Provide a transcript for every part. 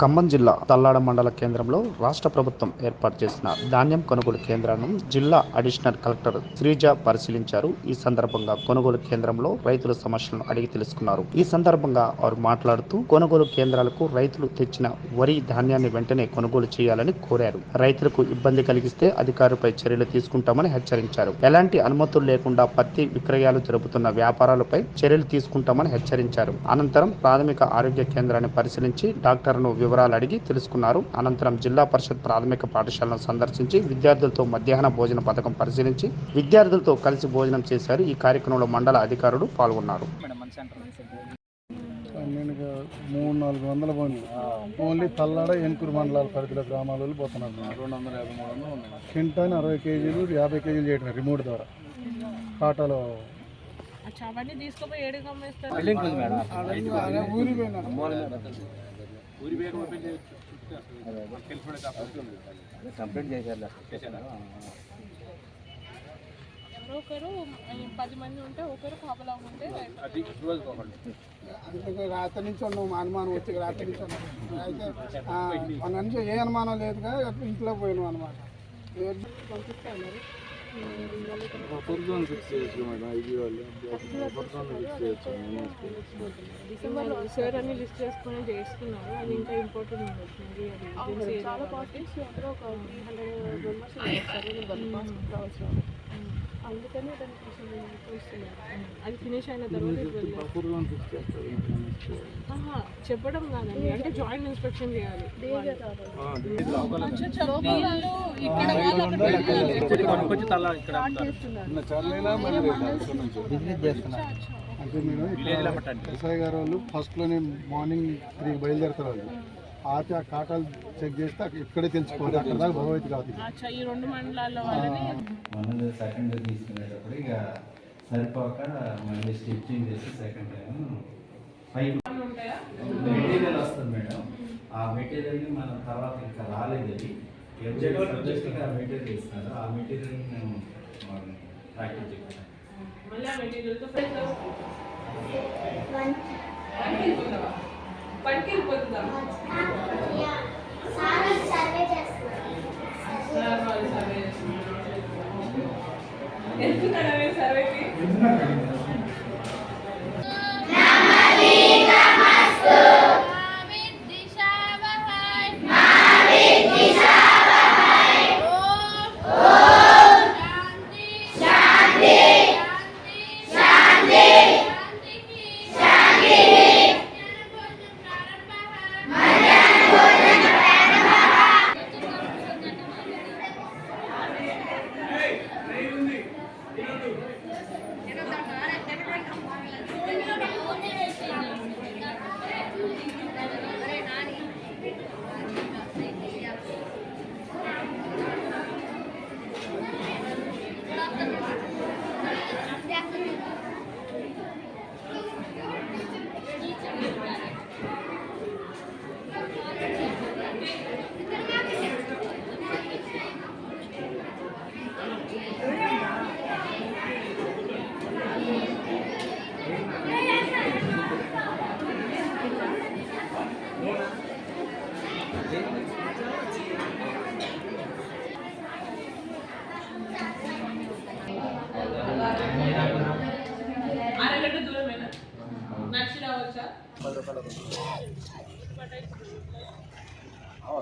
ఖమ్మం జిల్లా తల్లాడ మండల కేంద్రంలో రాష్ట్ర ప్రభుత్వం ఏర్పాటు చేసిన ధాన్యం కొనుగోలు కేంద్రాలను జిల్లా అడిషనల్ కలెక్టర్ శ్రీజ పరిశీలించారు. ఈ సందర్భంగా కొనుగోలు కేంద్రంలో రైతుల సమస్యలను అడిగి తెలుసుకున్నారు. ఈ సందర్భంగా వారు మాట్లాడుతూ కొనుగోలు కేంద్రాలకు రైతులు తెచ్చిన వరి ధాన్యాన్ని వెంటనే కొనుగోలు చేయాలని కోరారు. రైతులకు ఇబ్బంది కలిగిస్తే అధికారులపై చర్యలు తీసుకుంటామని హెచ్చరించారు. ఎలాంటి అనుమతులు లేకుండా పత్తి విక్రయాలు జరుపుతున్న వ్యాపారాలపై చర్యలు తీసుకుంటామని హెచ్చరించారు. అనంతరం ప్రాథమిక ఆరోగ్య కేంద్రాన్ని పరిశీలించి డాక్టర్ను వివరాలు అడిగి తెలుసుకున్నారు. అనంతరం జిల్లా పరిషత్ ప్రాథమిక పాఠశాలను సందర్శించి విద్యార్థులతో మధ్యాహ్న భోజన పథకం పరిశీలించి విద్యార్థులతో కలిసి భోజనం చేశారు. ఈ కార్యక్రమంలో మండల అధికారులు పాల్గొన్నారు. మేడం నాలుగు వందల బండ్లు ఓన్లీ తల్లాడ ఎన్కూరు మండలాల పరిధిలో గ్రామాల వాళ్ళు పోతున్నారు. రెండు వందల యాభై మూడు వందలు కింటాని అరవై కేజీలు యాభై కేజీలు చేయడం రిమోట్ ద్వారా. కాటాలో అవన్నీ తీసుకుపోయి ఏడు కంప్లీట్ చేశారు? ఒకరు పది మంది ఉంటే ఒకరు కాపలా ఉంటే అది అందుకే రాత్రి నుంచి ఉన్నాం అనుమానం వచ్చి రాత్రి నుంచి ఉన్నాం. అయితే మన నుంచి ఏ అనుమానం లేదుగా ఇంట్లో పోయినాం అనమాట మరి డిసెంబర్లో సార్ అన్ని లిస్ట్ చేసుకుని చేసుకున్నారు అది ఇంకా ఇంపార్టెంట్ ఉంది. అది చాలా అందరూ ఒక త్రీ హండ్రెడ్ మెంబర్స్ రావచ్చు అందుకని దాన్ని కొంచెం చూస్తున్నారు అది ఫినిష్ అయిన తర్వాత చెప్పడం కాదండి. అంటే జాయింట్ ఇన్స్పెక్షన్ చేయాలి. అంటే నేను ఇక్కడ ఎస్ఐ గారు వాళ్ళు ఫస్ట్లోనే మార్నింగ్ త్రీకి బయలుదేరుతారు వాళ్ళు. ఆపి ఆ కాటాలు చెక్ చేస్తే అక్కడ ఇక్కడే తెలిసిపోతుంది అక్కడ దాకా భగవతి కాదు. ఈ రెండు మండలాల వాళ్ళని మన సెకండ్ తీసుకునేటప్పుడు ఇక సరిపోక మళ్ళీ స్టిచ్చింగ్ చేసి సెకండ్ టైం పైప్ మెటీరియల్ వస్తుంది మేడం. ఆ మెటీరియల్ని మనం తర్వాత ఇంకా రాలేదు అది. సబ్జెక్ట్కి ఆ మెటీరియల్ ఇస్తారు. ఆ మెటీరియల్ మేము ప్రాక్టీస్ చేస్తాం మళ్ళీ ఆ మెటీరియల్తో పనికి వెళ్ళిపోతుందా Es una cabeza, Betty. Es una cabeza.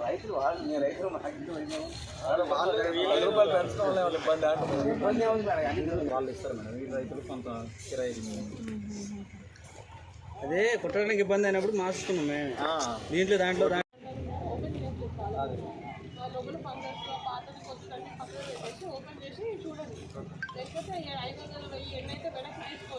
రైతులు వాళ్ళు నేను రైతులు పది రూపాయలు పెంచడం వల్ల ఇబ్బంది అంటే ఇబ్బంది ఏముంది మేడం అన్ని వాళ్ళు ఇస్తారు మేడం. ఈ రైతులు కొంత కిరాయి అదే కుట్టడానికి ఇబ్బంది అయినప్పుడు మార్చుకున్నాం మేము. దీంట్లో దాంట్లో ఓపెన్ చేసి చూడండి. లేకపోతే ఐదు వందల వెయ్యి ఎన్నైతే వెనక్కి తీసుకోరు.